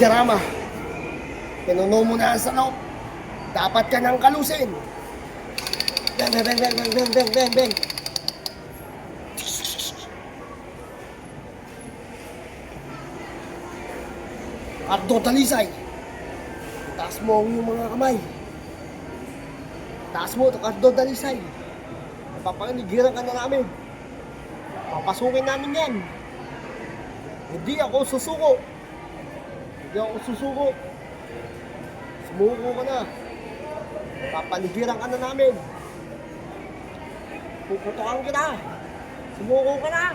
nagdarama. Pinuno mo na ang salop. Dapat ka nang kalusin. Bang, bang, bang, bang, bang, bang, bang, bang. Ardo talisay. Taas mo ang iyong mga kamay. Taas mo, ardo talisay. Napapanginigiran ka na namin. Papasukin namin yan. Hindi ako susuko. Hindi ako susuko. Sumuko ka na. Papaligiran ka na namin. Puputokan kita. Sumuko ka na.